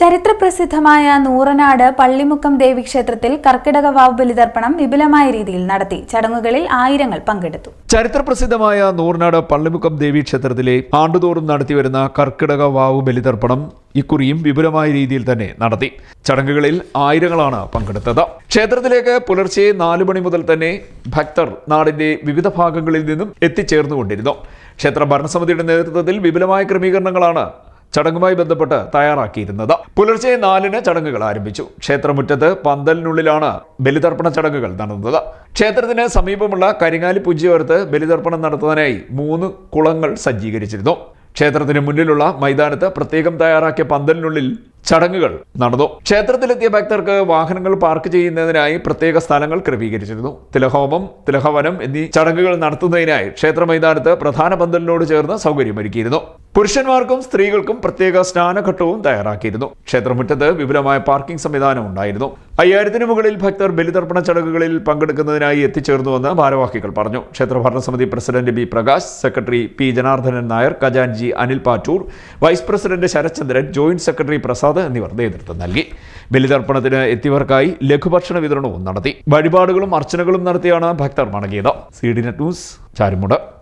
ചരിത്രപ്രസിദ്ധമായ നൂറനാട് പള്ളിമുക്കം ദേവീക്ഷേത്രത്തിൽ കർക്കിടക വാവ് ബലിതർപ്പണം വിപുലമായ രീതിയിൽ നടത്തി. ചടങ്ങുകളിൽ ആയിരങ്ങൾ പങ്കെടുത്തു. ചരിത്രപ്രസിദ്ധമായ നൂറനാട് പള്ളിമുക്കം ദേവീക്ഷേത്രത്തിലെ ആണ്ടുതോറും നടത്തിവരുന്ന കർക്കിടക വാവ് ബലിതർപ്പണം ഇക്കുറിയും വിപുലമായ രീതിയിൽ തന്നെ നടത്തി. ചടങ്ങുകളിൽ ആയിരങ്ങളാണ് പങ്കെടുത്തത്. ക്ഷേത്രത്തിലേക്ക് പുലർച്ചെ നാലു മണി മുതൽ തന്നെ ഭക്തർ നാടിന്റെ വിവിധ ഭാഗങ്ങളിൽ നിന്നും എത്തിച്ചേർന്നുകൊണ്ടിരുന്നു. ക്ഷേത്ര ഭരണസമിതിയുടെ നേതൃത്വത്തിൽ വിപുലമായ ക്രമീകരണങ്ങളാണ് ചടങ്ങുമായി ബന്ധപ്പെട്ട് തയ്യാറാക്കിയിരുന്നത്. പുലർച്ചെ നാലിന് ചടങ്ങുകൾ ആരംഭിച്ചു. ക്ഷേത്രമുറ്റത്ത് പന്തലിനുള്ളിലാണ് ബലിതർപ്പണ ചടങ്ങുകൾ നടന്നത്. ക്ഷേത്രത്തിന് സമീപമുള്ള കരിങ്ങാലി പൂജ്യവർത്ത് ബലിതർപ്പണം നടത്തുന്നതിനായി മൂന്ന് കുളങ്ങൾ സജ്ജീകരിച്ചിരുന്നു. ക്ഷേത്രത്തിന് മുന്നിലുള്ള മൈതാനത്ത് പ്രത്യേകം തയ്യാറാക്കിയ പന്തലിനുള്ളിൽ ചടങ്ങുകൾ നടന്നു. ക്ഷേത്രത്തിലെത്തിയ ഭക്തർക്ക് വാഹനങ്ങൾ പാർക്ക് ചെയ്യുന്നതിനായി പ്രത്യേക സ്ഥലങ്ങൾ ക്രമീകരിച്ചിരുന്നു. തിലഹോമം തിലഹവനം എന്നീ ചടങ്ങുകൾ നടത്തുന്നതിനായി ക്ഷേത്ര മൈതാനത്ത് പ്രധാന പന്തലിനോട് ചേർന്ന് സൗകര്യമൊരുക്കിയിരുന്നു. പുരുഷന്മാർക്കും സ്ത്രീകൾക്കും പ്രത്യേക സ്നാനഘട്ടവും തയ്യാറാക്കിയിരുന്നു. ക്ഷേത്രമുറ്റത്ത് വിപുലമായ പാർക്കിംഗ് സംവിധാനം ഉണ്ടായിരുന്നു. അയ്യായിരത്തിന് മുകളിൽ ഭക്തർ ബലിതർപ്പണ ചടങ്ങുകളിൽ പങ്കെടുക്കുന്നതിനായി എത്തിച്ചേർന്നുവെന്ന് ഭാരവാഹികൾ പറഞ്ഞു. ക്ഷേത്ര ഭരണസമിതി president B Prakash secretary P Janardanan Nair ഖജാൻജി Anil Pattoor vice president Sarathchandran joint secretary Prasad എന്നിവർ നേതൃത്വം നൽകി. ബലിതർപ്പണത്തിന് എത്തിയവർക്കായി ലഘുഭക്ഷണ വിതരണവും നടത്തി. വഴിപാടുകളും അർച്ചനകളും നടത്തിയാണ് ഭക്തർ മടങ്ങിയത്. C D net news Charumoodu.